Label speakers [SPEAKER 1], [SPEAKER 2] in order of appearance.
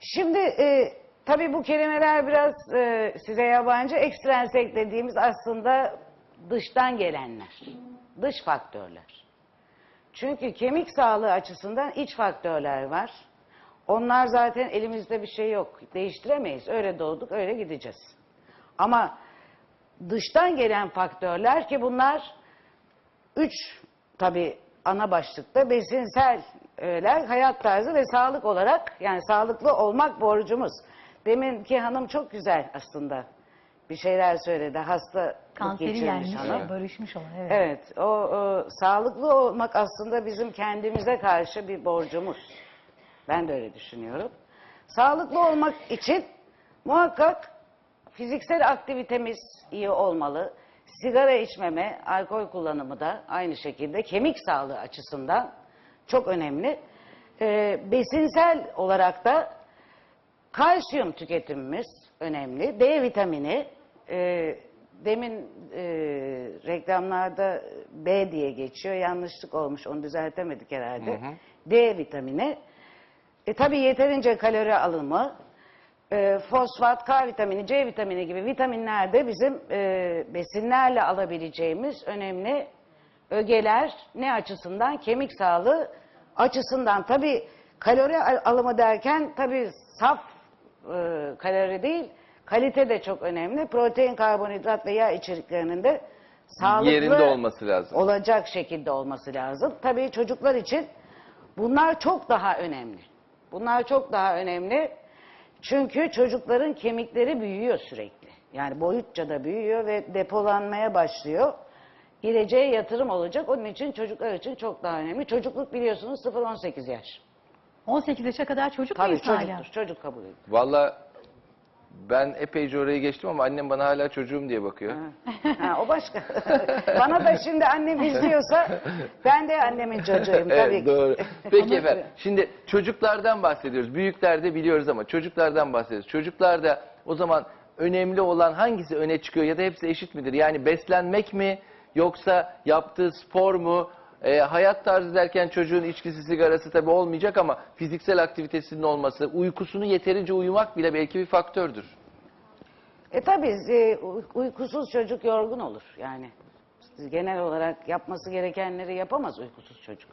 [SPEAKER 1] Şimdi e, tabii bu kelimeler biraz e, size yabancı. Ekstrensek dediğimiz aslında dıştan gelenler. Dış faktörler. Çünkü kemik sağlığı açısından iç faktörler var. Onlar zaten elimizde bir şey yok. Değiştiremeyiz. Öyle doğduk, öyle gideceğiz. Ama dıştan gelen faktörler ki bunlar üç tabi ana başlıkta besinsel öğeler, hayat tarzı ve sağlık olarak yani sağlıklı olmak borcumuz. Deminki hanım çok güzel aslında bir şeyler söyledi. Hasta
[SPEAKER 2] Kanseri yenmiş,
[SPEAKER 1] hanım.
[SPEAKER 2] barışmış olan. Evet.
[SPEAKER 1] Evet, o, o sağlıklı olmak aslında bizim kendimize karşı bir borcumuz. Ben de öyle düşünüyorum. Sağlıklı olmak için muhakkak fiziksel aktivitemiz iyi olmalı. Sigara içmeme, alkol kullanımı da aynı şekilde kemik sağlığı açısından çok önemli. Ee, besinsel olarak da Kalsiyum tüketimimiz önemli. D vitamini, e, demin e, reklamlarda B diye geçiyor. Yanlışlık olmuş, onu düzeltemedik herhalde. D vitamini. E, tabii yeterince kalori alımı, e, fosfat, K vitamini, C vitamini gibi vitaminler de bizim e, besinlerle alabileceğimiz önemli ögeler. Ne açısından? Kemik sağlığı açısından. Tabii kalori al- alımı derken tabii saf e, kalori değil, kalite de çok önemli. Protein, karbonhidrat ve yağ içeriklerinin de sağlıklı
[SPEAKER 3] Yerinde olması lazım.
[SPEAKER 1] olacak şekilde olması lazım. Tabii çocuklar için bunlar çok daha önemli. Bunlar çok daha önemli. Çünkü çocukların kemikleri büyüyor sürekli. Yani boyutça da büyüyor ve depolanmaya başlıyor. Geleceğe yatırım olacak. Onun için çocuklar için çok daha önemli. Çocukluk biliyorsunuz 0-18 yaş.
[SPEAKER 2] 18 yaşa kadar çocuk
[SPEAKER 1] Tabii
[SPEAKER 2] muyuz hala?
[SPEAKER 1] çocuktur. Çocuk kabul ediyor.
[SPEAKER 3] Valla ben epeyce orayı geçtim ama annem bana hala çocuğum diye bakıyor.
[SPEAKER 1] Ha, o başka. Bana da şimdi annem izliyorsa ben de annemin çocuğuyum tabii
[SPEAKER 3] Evet
[SPEAKER 1] ki.
[SPEAKER 3] doğru. Peki efendim şimdi çocuklardan bahsediyoruz. Büyüklerde biliyoruz ama çocuklardan bahsediyoruz. Çocuklarda o zaman önemli olan hangisi öne çıkıyor ya da hepsi eşit midir? Yani beslenmek mi yoksa yaptığı spor mu? E, hayat tarzı derken çocuğun içkisi sigarası tabii olmayacak ama fiziksel aktivitesinin olması, uykusunu yeterince uyumak bile belki bir faktördür.
[SPEAKER 1] E tabii e, uy- uykusuz çocuk yorgun olur yani. Genel olarak yapması gerekenleri yapamaz uykusuz çocuk.